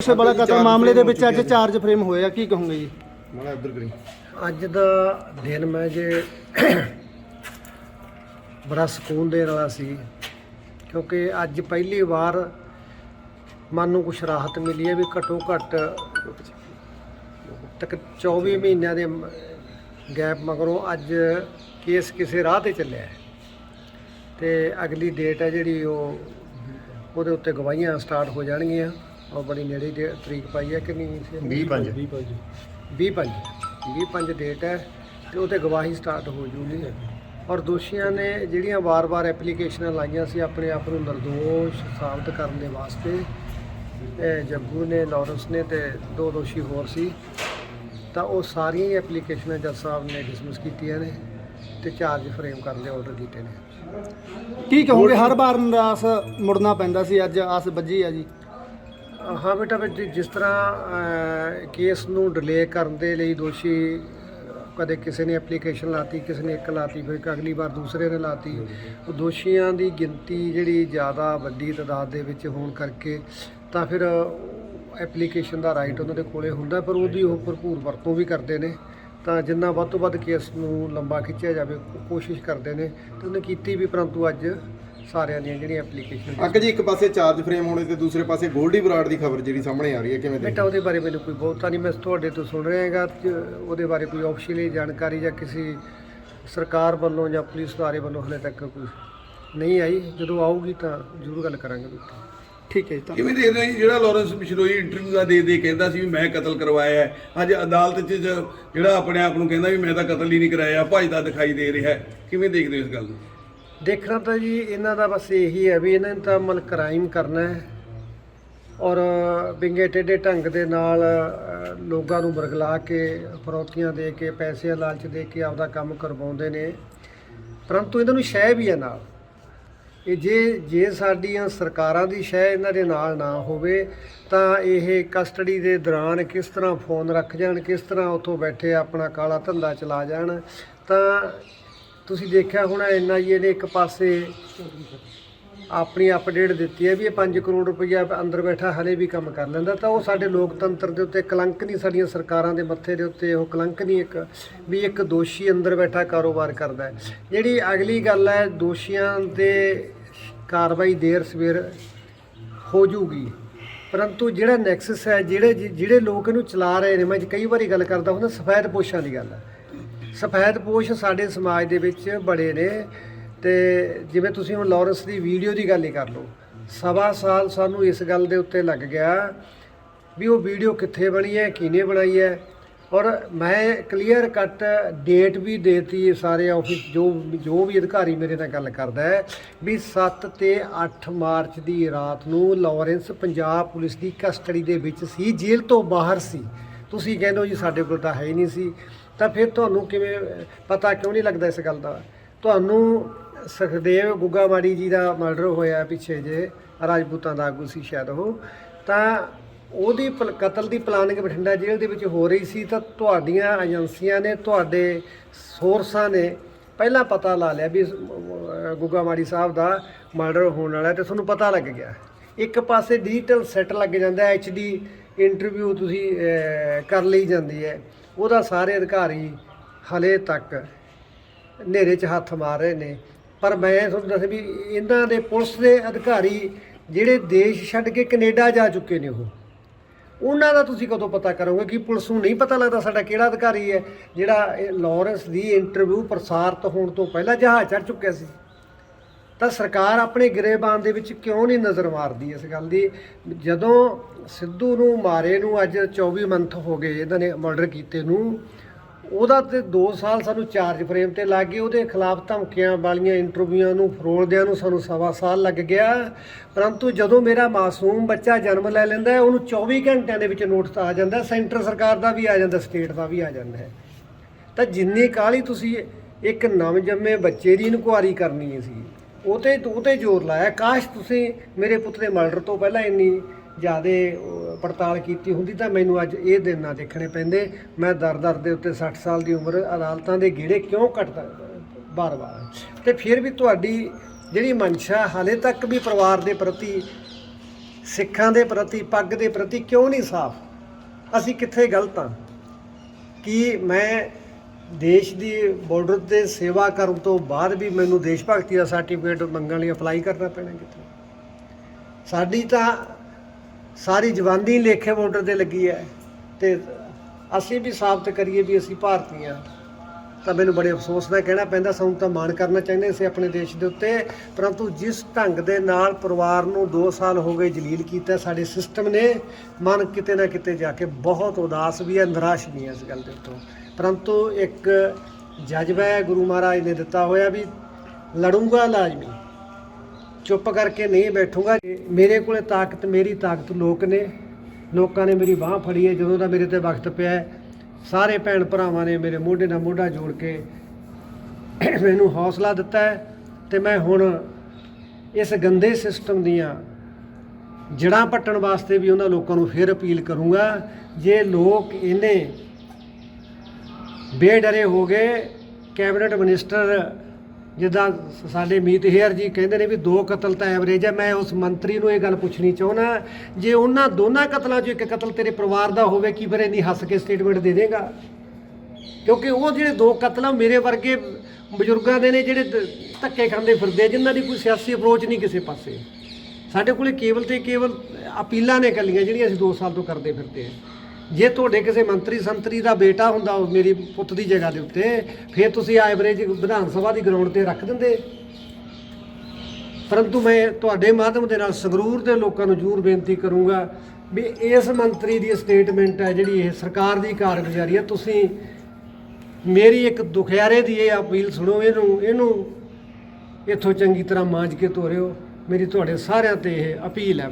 ਨਸ਼ੇ ਵਾਲਾ ਕਤਲ ਮਾਮਲੇ ਦੇ ਵਿੱਚ ਅੱਜ ਚਾਰਜ ਫਰੇਮ ਹੋਏ ਆ ਕੀ ਕਹੋਗੇ ਜੀ? ਮਾੜਾ ਉਧਰ ਕਰੀ। ਅੱਜ ਦਾ ਦਿਨ ਮੈਂ ਜੇ ਬੜਾ ਸਕੂਨ ਦੇਣ ਵਾਲਾ ਸੀ ਕਿਉਂਕਿ ਅੱਜ ਪਹਿਲੀ ਵਾਰ ਮਨ ਨੂੰ ਕੁਛ ਰਾਹਤ ਮਿਲੀ ਹੈ ਵੀ ਘੱਟੋ ਘੱਟ ਤੱਕ 24 ਮਹੀਨਿਆਂ ਦੇ ਗੈਪ ਮਗਰੋਂ ਅੱਜ ਕੇਸ ਕਿਸੇ ਰਾਹ ਤੇ ਚੱਲਿਆ ਹੈ। ਤੇ ਅਗਲੀ ਡੇਟ ਹੈ ਜਿਹੜੀ ਉਹ ਉਹਦੇ ਉੱਤੇ ਗਵਾਹੀਆਂ ਸਟਾਰਟ ਹੋ ਜਾਣਗੀਆਂ। ਉਹ ਬੜੀ ਨੇੜੇ ਦੀ ਤਰੀਕ ਪਾਈ ਹੈ ਕਿ ਨਹੀਂ 20 ਪੰਜ। 20 ਪੰਜ। 20 ਪੰਜ। ਡੇਟ ਹੈ ਤੇ ਉਹਤੇ ਗਵਾਹੀ ਸਟਾਰਟ ਹੋ ਜੂਗੀ। ਔਰ ਦੋਸ਼ੀਆਂ ਨੇ ਜਿਹੜੀਆਂ ਵਾਰ-ਵਾਰ ਐਪਲੀਕੇਸ਼ਨਾਂ ਲਾਈਆਂ ਸੀ ਆਪਣੇ ਆਪ ਨੂੰ ਨਿਰਦੋਸ਼ ਸਾਬਤ ਕਰਨ ਦੇ ਵਾਸਤੇ ਇਹ ਜੱਗੂ ਨੇ ਲਾਰੈਂਸ ਨੇ ਤੇ ਦੋ ਦੋਸ਼ੀ ਹੋਰ ਸੀ। ਤਾਂ ਉਹ ਸਾਰੀਆਂ ਹੀ ਐਪਲੀਕੇਸ਼ਨਾਂ ਜੱਜ ਸਾਹਿਬ ਨੇ ਡਿਸਮਿਸ ਕੀਤੀਆਂ ਨੇ ਤੇ ਚਾਰਜ ਫਰੇਮ ਕਰਨ ਦੇ ਆਰਡਰ ਕੀਤੇ ਨੇ। ਕੀ ਕਹੋਗੇ? ਹਰ ਵਾਰ ਨਿਰਾਸ ਮੁੜਨਾ ਪੈਂਦਾ ਸੀ ਅੱਜ ਆਸ ਵੱਜੀ ਆ ਜੀ। ਹਾਂ ਬੇਟਾ, ਵੀ ਜਿ- ਜਿਸ ਤਰ੍ਹਾਂ ਕੇਸ ਨੂੰ ਡਿਲੇ ਕਰਨ ਦੇ ਲਈ ਦੋਸ਼ੀ ਕਦੇ ਕਿਸੇ ਨੇ ਐਪਲੀਕੇਸ਼ਨ ਲਾਤੀ, ਕਿਸੇ ਨੇ ਇੱਕ ਲਾਤੀ, ਫਿਰ ਅਗਲੀ ਵਾਰ ਦੂਸਰੇ ਨੇ ਲਾਤੀ, ਉਹ ਦੋਸ਼ੀਆਂ ਦੀ ਗਿਣਤੀ ਜਿਹੜੀ ਜ਼ਿਆਦਾ ਵੱਡੀ ਤਾਦਾਦ ਦੇ ਵਿੱਚ ਹੋਣ ਕਰਕੇ ਤਾਂ ਫਿਰ ਐਪਲੀਕੇਸ਼ਨ ਦਾ ਰਾਈਟ ਉਹਨਾਂ ਦੇ ਕੋਲੇ ਹੁੰਦਾ, ਪਰ ਉਹਦੀ ਉਹ ਭਰਪੂਰ ਵਰਤੋਂ ਵੀ ਕਰਦੇ ਨੇ। ਤਾਂ ਜਿੰਨਾ ਵੱਧ ਤੋਂ ਵੱਧ ਕੇਸ ਨੂੰ ਲੰਬਾ ਖਿੱਚਿਆ ਜਾਵੇ, ਕੋ- ਕੋਸ਼ਿਸ਼ ਕਰਦੇ ਨੇ। ਤੇ ਉਹਨੇ ਕੀਤੀ ਵੀ, ਪਰੰਤੂ ਅੱਜ ਸਾਰਿਆਂ ਦੀਆਂ ਜਿਹੜੀਆਂ ਐਪਲੀਕੇਸ਼ਨ ਅੱਕ ਜੀ ਇੱਕ ਪਾਸੇ ਚਾਰਜ ਫਰੇਮ ਹੋਣੇ ਤੇ ਦੂਸਰੇ ਪਾਸੇ ਗੋਲਡੀ ਬਰਾੜ ਦੀ ਖਬਰ ਜਿਹੜੀ ਸਾਹਮਣੇ ਆ ਰਹੀ ਹੈ ਕਿਵੇਂ ਬੇਟਾ ਉਹਦੇ ਬਾਰੇ ਮੈਨੂੰ ਕੋਈ ਬਹੁਤਾ ਨਹੀਂ ਮੈਂ ਤੁਹਾਡੇ ਤੋਂ ਸੁਣ ਰਿਹਾ ਹੈਗਾ ਉਹਦੇ ਬਾਰੇ ਕੋਈ ਆਫੀਸ਼ੀਅਲੀ ਜਾਣਕਾਰੀ ਜਾਂ ਕਿਸੇ ਸਰਕਾਰ ਵੱਲੋਂ ਜਾਂ ਪੁਲਿਸ ਅਦਾਰੇ ਵੱਲੋਂ ਹਲੇ ਤੱਕ ਕੋਈ ਨਹੀਂ ਆਈ। ਜਦੋਂ ਆਊਗੀ ਤਾਂ ਜ਼ਰੂਰ ਗੱਲ ਕਰਾਂਗੇ ਬੇਟਾ। ਠੀਕ ਹੈ ਜੀ ਤਾਂ ਕਿਵੇਂ ਦੇਖਦੇ ਹੋ ਜੀ? ਜਿਹੜਾ ਲਾਰੈਂਸ ਬਿਸ਼ਨੋਈ ਇੰਟਰਵਿਊ ਦਾ ਦੇ ਦੇ ਕਹਿੰਦਾ ਸੀ ਵੀ ਮੈਂ ਕਤਲ ਕਰਵਾਇਆ ਹੈ। ਅੱਜ ਅਦਾਲਤ 'ਚ ਜਿਹੜਾ ਆਪਣੇ ਆਪ ਨੂੰ ਕਹਿੰਦਾ ਵੀ ਮੈਂ ਤਾਂ ਕਤਲ ਹੀ ਨਹੀਂ ਕਰਾਇਆ ਭੱਜਦਾ ਦਿਖਾਈ ਦੇ ਰਿਹਾ ਕਿਵੇਂ ਦੇਖਦੇ ਹੋ ਇਸ ਗੱਲ ਨੂੰ? ਦੇਖਣਾ ਤਾਂ ਜੀ, ਇਹਨਾਂ ਦਾ ਬਸ ਇਹੀ ਹੈ ਵੀ ਇਹਨਾਂ ਨੇ ਤਾਂ ਮਲ ਕ੍ਰਾਈਮ ਕਰਨਾ ਹੈ। ਔਰ ਵਿੰਗੇ ਟੇਢੇ ਢੰਗ ਦੇ ਨਾਲ ਲੋਕਾਂ ਨੂੰ ਬਰਗਲਾ ਕੇ, ਫਰੋਤੀਆਂ ਦੇ ਕੇ, ਪੈਸੇ ਲਾਲਚ ਦੇ ਕੇ ਆਪਦਾ ਕੰਮ ਕਰਵਾਉਂਦੇ ਨੇ। ਪਰੰਤੂ ਇਹਨਾਂ ਨੂੰ ਸ਼ੈ ਵੀ ਹੈ ਨਾਲ। ਇਹ ਜੇ ਜੇ ਸਾਡੀਆਂ ਸਰਕਾਰਾਂ ਦੀ ਸ਼ੈ ਇਹਨਾਂ ਦੇ ਨਾਲ ਨਾ ਹੋਵੇ, ਤਾਂ ਇਹ ਕਸਟਡੀ ਦੇ ਦੌਰਾਨ ਕਿਸ ਤਰ੍ਹਾਂ ਫੋਨ ਰੱਖ ਜਾਣ, ਕਿਸ ਤਰ੍ਹਾਂ ਉੱਥੋਂ ਬੈਠੇ ਆਪਣਾ ਕਾਲਾ ਧੰਦਾ ਚਲਾ ਜਾਣ, ਤਾਂ ਤੁਸੀਂ ਦੇਖਿਆ ਹੋਣਾ ਐਨਆਈਏ ਨੇ ਇੱਕ ਪਾਸੇ ਆਪਣੀ ਅਪਡੇਟ ਦਿੱਤੀ ਹੈ ਵੀ ਇਹ 5 ਕਰੋੜ ਰੁਪਈਆ ਅੰਦਰ ਬੈਠਾ ਹਲੇ ਵੀ ਕੰਮ ਕਰ ਲੈਂਦਾ, ਤਾਂ ਉਹ ਸਾਡੇ ਲੋਕਤੰਤਰ ਦੇ ਉੱਤੇ ਕਲੰਕ ਨਹੀਂ, ਸਾਡੀਆਂ ਸਰਕਾਰਾਂ ਦੇ ਮੱਥੇ ਦੇ ਉੱਤੇ ਉਹ ਕਲੰਕ ਨਹੀਂ ਇੱਕ, ਵੀ ਇੱਕ ਦੋਸ਼ੀ ਅੰਦਰ ਬੈਠਾ ਕਾਰੋਬਾਰ ਕਰਦਾ ਜਿਹੜੀ ਅਗਲੀ ਗੱਲ ਹੈ, ਦੋਸ਼ੀਆਂ 'ਤੇ ਕਾਰਵਾਈ ਦੇਰ ਸਵੇਰ ਹੋ ਜੂਗੀ। ਪਰੰਤੂ ਜਿਹੜਾ ਨੈਕਸਸ ਹੈ, ਜਿਹੜੇ ਜਿਹੜੇ ਲੋਕ ਇਹਨੂੰ ਚਲਾ ਰਹੇ ਨੇ, ਮੈਂ ਕਈ ਵਾਰੀ ਗੱਲ ਕਰਦਾ ਹੁੰਦਾ, ਸਫੈਦ ਪੋਸ਼ਾਂ ਦੀ ਗੱਲ ਹੈ। ਸਫੈਦ ਪੋਸ਼ ਸਾਡੇ ਸਮਾਜ ਦੇ ਵਿੱਚ ਬੜੇ ਨੇ ਤੇ ਜਿਵੇਂ ਤੁਸੀਂ ਹੁਣ ਲਾਰੈਂਸ ਦੀ ਵੀਡੀਓ ਦੀ ਗੱਲ ਹੀ ਕਰ ਲਓ, ਸਵਾ ਸਾਲ ਸਾਨੂੰ ਇਸ ਗੱਲ ਦੇ ਉੱਤੇ ਲੱਗ ਗਿਆ ਵੀ ਉਹ ਵੀਡੀਓ ਕਿੱਥੇ ਬਣੀ ਹੈ, ਕਿਹਨੇ ਬਣਾਈ ਹੈ ਔਰ ਮੈਂ ਕਲੀਅਰ ਕੱਟ ਡੇਟ ਵੀ ਦੇਤੀ ਸਾਰੇ ਆਫਿਸ ਜੋ ਜੋ ਵੀ ਅਧਿਕਾਰੀ ਮੇਰੇ ਨਾਲ ਗੱਲ ਕਰਦਾ ਹੈ ਵੀ 7 ਤੇ 8 ਮਾਰਚ ਦੀ ਰਾਤ ਨੂੰ ਲਾਰੈਂਸ ਪੰਜਾਬ ਪੁਲਿਸ ਦੀ ਕਸਟਡੀ ਦੇ ਵਿੱਚ ਸੀ, ਜੇਲ੍ਹ ਤੋਂ ਬਾਹਰ ਸੀ। ਤੁਸੀਂ ਕਹਿੰਦੇ ਹੋ ਜੀ ਸਾਡੇ ਕੋਲ ਤਾਂ ਹੈ ਹੀ ਨਹੀਂ ਸੀ। ਤਾਂ ਫਿਰ ਤੁਹਾਨੂੰ ਕਿਵੇਂ ਪਤਾ ਕਿਉਂ ਨਹੀਂ ਲੱਗਦਾ ਇਸ ਗੱਲ ਦਾ? ਤੁਹਾਨੂੰ ਸੁਖਦੇਵ ਗੁੱਗਾਮਾੜੀ ਜੀ ਦਾ ਮਰਡਰ ਹੋਇਆ ਪਿੱਛੇ ਜੇ ਰਾਜਪੂਤਾਂ ਦਾ ਆਗੂ ਸੀ ਸ਼ਾਇਦ ਉਹ। ਤਾਂ ਉਹਦੀ ਪਲ- ਕਤਲ ਦੀ ਪਲਾਨਿੰਗ ਬਠਿੰਡਾ ਜੇਲ੍ਹ ਦੇ ਵਿੱਚ ਹੋ ਰਹੀ ਸੀ ਤਾਂ ਤੁਹਾਡੀਆਂ ਏਜੰਸੀਆਂ ਨੇ ਤੁਹਾਡੇ ਸੋਰਸਾਂ ਨੇ ਪਹਿਲਾਂ ਪਤਾ ਲਾ ਲਿਆ ਵੀ ਅਹ, ਗੁੱਗਾਮਾੜੀ ਸਾਹਿਬ ਦਾ ਮਰਡਰ ਹੋਣ ਵਾਲਾ ਹੈ ਤੇ ਤੁਹਾਨੂੰ ਪਤਾ ਲੱਗ ਗਿਆ। ਇੱਕ ਪਾਸੇ ਡਿਜੀਟਲ ਸੈੱਟ ਲੱਗ ਜਾਂਦਾ ਹੈ ਡੀ ਇੰਟਰਵਿਊ ਤੁਸੀਂ ਕਰ ਲਈ ਜਾਂਦੀ ਹੈ। ਉਹਦਾ ਸਾਰੇ ਅਧਿਕਾਰੀ ਹਲੇ ਤੱਕ ਹਨੇਰੇ 'ਚ ਹੱਥ ਮਾਰ ਰਹੇ ਨੇ। ਪਰ ਮੈਂ ਤੁਹਾਨੂੰ ਦੱਸ ਵੀ ਇਹਨਾਂ ਦੇ ਪੁਲਿਸ ਦੇ ਅਧਿਕਾਰੀ ਜਿਹੜੇ ਦੇਸ਼ ਛੱਡ ਕੇ ਕੈਨੇਡਾ ਜਾ ਚੁੱਕੇ ਨੇ ਉਹ, ਉਹਨਾਂ ਦਾ ਤੁਸੀਂ ਕਦੋਂ ਪਤਾ ਕਰੋਗੇ ਕਿ ਪੁਲਿਸ ਨੂੰ ਨਹੀਂ ਪਤਾ ਲੱਗਦਾ ਸਾਡਾ ਕਿਹੜਾ ਅਧਿਕਾਰੀ ਹੈ ਜਿਹੜਾ ਇਹ ਲਾਰੈਂਸ ਦੀ ਇੰਟਰਵਿਊ ਪ੍ਰਸਾਰਿਤ ਹੋਣ ਤੋਂ ਪਹਿਲਾਂ ਜਹਾਜ਼ ਚੜ੍ਹ ਚੁੱਕਿਆ ਸੀ? ਤਾਂ ਸਰਕਾਰ ਆਪਣੇ ਗਰੇਬਾਨ ਦੇ ਵਿੱਚ ਕਿਉਂ ਨਹੀਂ ਨਜ਼ਰ ਮਾਰਦੀ ਇਸ ਗੱਲ ਦੀ? ਜਦੋਂ ਸਿੱਧੂ ਨੂੰ ਮਾਰੇ ਨੂੰ ਅੱਜ 24 ਮੰਥ ਹੋ ਗਏ ਇਹਨਾਂ ਨੇ ਮਰਡਰ ਕੀਤੇ ਨੂੰ, ਉਹਦਾ ਤੇ 2 ਸਾਲ ਸਾਨੂੰ ਚਾਰਜ ਫਰੇਮ ਤੇ ਲੱਗ ਗਏ ਉਹਦੇ ਖਿਲਾਫ ਧਮਕੀਆਂ ਵਾਲੀਆਂ ਇੰਟਰਵਿਊਆਂ ਨੂੰ, ਫਰੋਲਦਿਆਂ ਨੂੰ ਸਾਨੂੰ ਸਵਾ ਸਾਲ ਲੱਗ ਗਿਆ। ਪਰੰਤੂ ਜਦੋਂ ਮੇਰਾ ਮਾਸੂਮ ਬੱਚਾ ਜਨਮ ਲੈ ਲੈਂਦਾ ਉਹਨੂੰ 24 ਘੰਟਿਆਂ ਦੇ ਵਿੱਚ ਨੋਟਿਸ ਆ ਜਾਂਦਾ ਸੈਂਟਰ ਸਰਕਾਰ ਦਾ ਵੀ ਆ ਜਾਂਦਾ ਸਟੇਟ ਦਾ ਵੀ ਆ ਜਾਂਦਾ ਹੈ। ਤਾਂ ਜਿੰਨੀ ਕਾਹਲੀ ਤੁਸੀਂ ਇੱਕ ਨਵਜੰਮੇ ਬੱਚੇ ਦੀ ਇਨਕੁਆਰੀ ਕਰਨੀ ਸੀ ਉਹ ਤੇ ਉਹ ਤੇ ਜ਼ੋਰ ਲਾਇਆ। ਕਾਸ਼ ਤੁਸੀਂ ਮੇਰੇ ਪੁੱਤ ਦੇ ਮਰਡਰ ਤੋਂ ਪਹਿਲਾਂ ਇੰਨੀ ਜਿਆਦੇ ਪੜਤਾਲ ਕੀਤੀ ਹੁੰਦੀ ਤਾਂ ਮੈਨੂੰ ਅੱਜ ਇਹ ਦਿਨ ਨਾ ਦੇਖਣੇ ਪੈਂਦੇ। ਮੈਂ ਦਰ-ਦਰ ਦੇ ਉੱਤੇ 60 ਸਾਲ ਦੀ ਉਮਰ ਅਦਾਲਤਾਂ ਦੇ ਗੇੜੇ ਕਿਉਂ ਕੱਟਦਾ, ਬਾਰ-ਬਾਰ? ਤੇ ਫਿਰ ਵੀ ਤੁਹਾਡੀ ਜਿਹੜੀ ਮਨਸ਼ਾ ਹਾਲੇ ਤੱਕ ਵੀ ਪਰਿਵਾਰ ਦੇ ਪ੍ਰਤੀ, ਸਿੱਖਾਂ ਦੇ ਪ੍ਰਤੀ, ਪੱਗ ਦੇ ਪ੍ਰਤੀ ਕਿਉਂ ਨਹੀਂ ਸਾਫ਼? ਅਸੀਂ ਕਿੱਥੇ ਗਲਤ ਹਾਂ? ਕਿ ਮੈਂ ਦੇਸ਼ ਦੀ ਬਾਰਡਰ ਤੇ ਸੇਵਾ ਕਰਨ ਤੋਂ ਬਾਅਦ ਵੀ ਮੈਨੂੰ ਦੇਸ਼ ਭਗਤੀ ਦਾ ਸਰਟੀਫਿਕੇਟ ਮੰਗਣ ਲਈ ਅਪਲਾਈ ਕਰਨਾ ਪੈਣਾ ਕਿਤੇ ਸਾਡੀ ਤਾਂ ਸਾਰੀ ਜਵਾਨੀ ਲੇਖੇ ਬਾਰਡਰ ਤੇ ਲੱਗੀ ਹੈ ਤੇ ਅਸੀਂ ਵੀ ਸਾਬਤ ਕਰੀਏ ਵੀ ਅਸੀਂ ਭਾਰਤੀ ਹਾਂ। ਤਾਂ ਮੈਨੂੰ ਬੜੇ ਅਫਸੋਸ ਨਾਲ ਕਹਿਣਾ ਪੈਂਦਾ, ਸਾਨੂੰ ਤਾਂ ਮਾਣ ਕਰਨਾ ਚਾਹੀਦਾ ਸੀ ਆਪਣੇ ਦੇਸ਼ ਦੇ ਉੱਤੇ। ਪਰੰਤੂ ਜਿਸ ਢੰਗ ਦੇ ਨਾਲ ਪਰਿਵਾਰ ਨੂੰ 2 ਸਾਲ ਹੋ ਗਏ ਜਲੀਲ ਕੀਤਾ, ਸਾਡੇ ਸਿਸਟਮ ਨੇ ਮਨ ਕਿਤੇ ਨਾ ਕਿਤੇ ਜਾ ਕੇ ਬਹੁਤ ਉਦਾਸ ਵੀ ਹੈ, ਨਿਰਾਸ਼ ਵੀ ਹੈ ਇਸ ਗੱਲ ਦੇ ਉੱਤੋਂ। ਪਰੰਤੂ ਇੱਕ ਜਜ਼ਬਾ ਹੈ ਗੁਰੂ ਮਹਾਰਾਜ ਨੇ ਦਿੱਤਾ ਹੋਇਆ ਵੀ ਲੜੂੰਗਾ ਲਾਜ਼ਮੀ। ਚੁੱਪ ਕਰਕੇ ਨਹੀਂ ਬੈਠੂੰਗਾ। ਮੇਰੇ ਕੋਲੇ ਤਾਕਤ, ਮੇਰੀ ਤਾਕਤ ਲੋਕ ਨੇ। ਲੋਕਾਂ ਨੇ ਮੇਰੀ ਬਾਹ ਫੜੀ ਹੈ। ਜਦੋਂ ਦਾ ਮੇਰੇ ਤੇ ਵਕਤ ਪਿਆ ਸਾਰੇ ਭੈਣ ਭਰਾਵਾਂ ਨੇ ਮੇਰੇ ਮੋਢੇ ਨਾਲ ਮੋਢਾ ਜੋੜ ਕੇ ਮੈਨੂੰ ਹੌਸਲਾ ਦਿੱਤਾ ਹੈ ਤੇ ਮੈਂ ਹੁਣ ਇਸ ਗੰਦੇ ਸਿਸਟਮ ਦੀਆਂ ਜੜਾਂ ਪੱਟਣ ਵਾਸਤੇ ਵੀ ਉਹਨਾਂ ਲੋਕਾਂ ਨੂੰ ਫਿਰ ਅਪੀਲ ਕਰੂੰਗਾ। ਜੇ ਲੋਕ ਇਹਨੇ ਬੇਡਰੇ ਹੋ ਗਏ ਕੈਬਨਿਟ ਮਿਨਿਸਟਰ ਜਿੱਦਾਂ ਸਾਡੇ ਮੀਤ ਹੇਅਰ ਜੀ ਕਹਿੰਦੇ ਨੇ ਵੀ ਦੋ ਕਤਲ ਤਾਂ ਐਵਰੇਜ ਹੈ ਮੈਂ ਉਸ ਮੰਤਰੀ ਨੂੰ ਇਹ ਗੱਲ ਪੁੱਛਣੀ ਚਾਹੁੰਦਾ ਜੇ ਉਹਨਾਂ ਦੋਨਾਂ ਕਤਲਾਂ 'ਚੋਂ ਇੱਕ ਕਤਲ ਤੇਰੇ ਪਰਿਵਾਰ ਦਾ ਹੋਵੇ ਕੀ ਫਿਰ ਇੰਨੀ ਹੱਸ ਕੇ ਸਟੇਟਮੈਂਟ ਦੇ ਦੇਗਾ? ਕਿਉਂਕਿ ਉਹ ਜਿਹੜੇ ਦੋ ਕਤਲ ਆ ਮੇਰੇ ਵਰਗੇ ਬਜ਼ੁਰਗਾਂ ਦੇ ਨੇ ਜਿਹੜੇ ਧੱਕੇ ਖਾਂਦੇ ਫਿਰਦੇ ਆ, ਜਿਨ੍ਹਾਂ ਦੀ ਕੋਈ ਸਿਆਸੀ ਅਪਰੋਚ ਨਹੀਂ ਕਿਸੇ ਪਾਸੇ। ਸਾਡੇ ਕੋਲੇ ਕੇਵਲ ਤੇ ਕੇਵਲ ਅਪੀਲਾਂ ਨੇ ਕੱਲੀਆਂ ਜਿਹੜੀਆਂ ਅਸੀਂ 2 ਸਾਲ ਤੋਂ ਕਰਦੇ ਫਿਰਦੇ ਆ ਜੇ ਤੁਹਾਡੇ ਕਿਸੇ ਮੰਤਰੀ ਸੰਤਰੀ ਦਾ ਬੇਟਾ ਹੁੰਦਾ ਉਹ ਮੇਰੀ ਪੁੱਤ ਦੀ ਜਗ੍ਹਾ ਦੇ ਉੱਤੇ, ਫਿਰ ਤੁਸੀਂ ਐਵਰੇਜ ਵਿਧਾਨ ਸਭਾ ਦੀ ਗਰਾਊਂਡ ਤੇ ਰੱਖ ਦਿੰਦੇ। ਪਰੰਤੂ ਮੈਂ ਤੁਹਾਡੇ ਮਾਧਿਅਮ ਦੇ ਨਾਲ ਸੰਗਰੂਰ ਦੇ ਲੋਕਾਂ ਨੂੰ ਜ਼ਰੂਰ ਬੇਨਤੀ ਕਰੂੰਗਾ ਵੀ ਇਸ ਮੰਤਰੀ ਦੀ ਸਟੇਟਮੈਂਟ ਹੈ ਜਿਹੜੀ ਇਹ ਸਰਕਾਰ ਦੀ ਕਾਰਗੁਜ਼ਾਰੀ ਹੈ। ਤੁਸੀਂ ਮੇਰੀ ਇੱਕ ਦੁਖਿਆਰੇ ਦੀ ਇਹ ਅਪੀਲ ਸੁਣੋ, ਇਹਨੂੰ ਇਹਨੂੰ ਇੱਥੋਂ ਚੰਗੀ ਤਰ੍ਹਾਂ ਮਾਂਜ ਕੇ ਤੋਰਿਓ। ਮੇਰੀ ਤੁਹਾਡੇ ਸਾਰਿਆਂ ਤੇ ਇਹ ਅਪੀਲ ਹੈ।